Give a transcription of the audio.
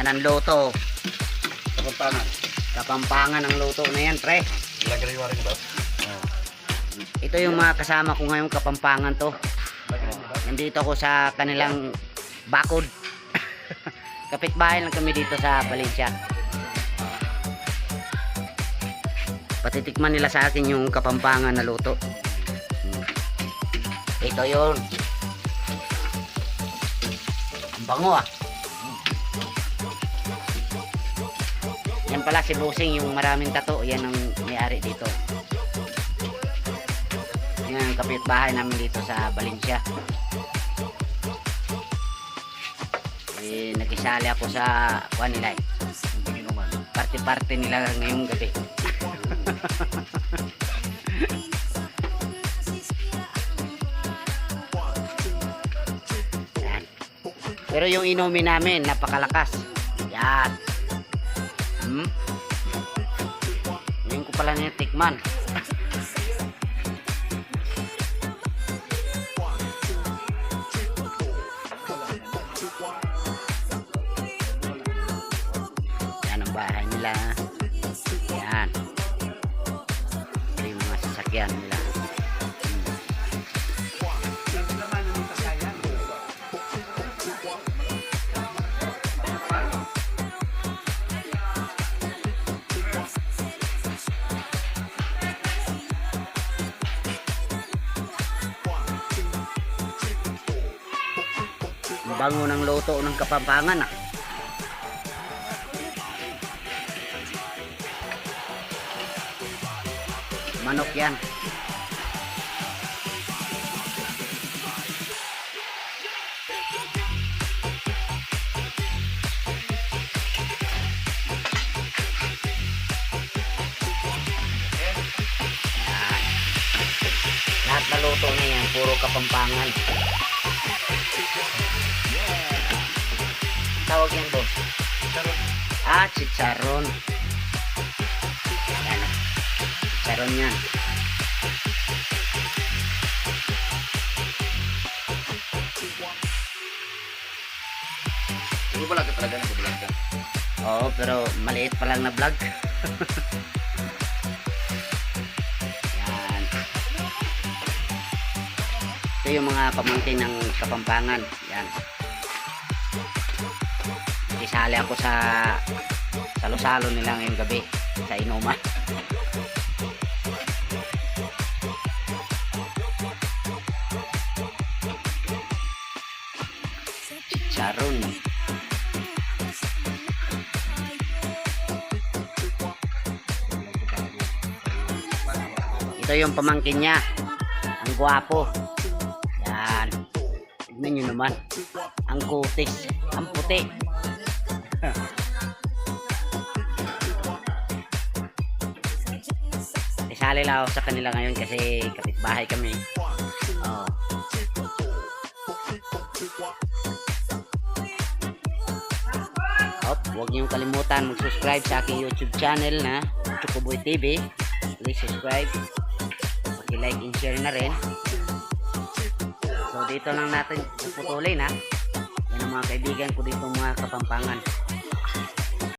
Yan ang luto. Kapampangan. Kapampangan ang luto na yan, pre. Lagay rin rin ba? Ito yung mga kasama ko ngayong kapampangan to. Nandito ako sa kanilang bakod. Kapitbahay lang kami dito sa Valencia. Patitikman nila sa akin yung kapampangan na luto. Ito yun. Ang bango ah. Yan pala si Busing yung maraming tato. Yan ang may-ari dito. Yan ang kapitbahay namin dito sa Valencia. Eh, nakisali ako sa kuan nila. eh. Party-party nila ngayong gabi. Pero yung inumin namin, napakalakas. Yan. Hmm? Ngayon ko pala niya tikman. Yan ang bahay nila. Yan. Bango ng luto ng kapampangan ah. Manok yan. Lahat na luto na yan, puro kapampangan. Ah, chicharon. Yan. Chicharon yan. Ba lagi talaga nagbablog ka? Oo, pero maliit pa lang na vlog. Yan. Ito yung mga pamangkin ng Kapampangan. Yan. Isali ako sa salo-salo nila ngayong gabi sa inuman. Charon. Ito yung pamangkin niya. Ang gwapo. Yan. Tignan nyo naman. Ang kutis. Ang puti. Isali lang ako sa kanila ngayon kasi kapitbahay kami. Oh. Op, huwag niyong kalimutan mag-subscribe sa aking YouTube channel na Chocoboy TV. Please subscribe. Paki-like and share na rin. So dito lang natin puputulin ha. Yan ang mga kaibigan ko dito mga kapampangan.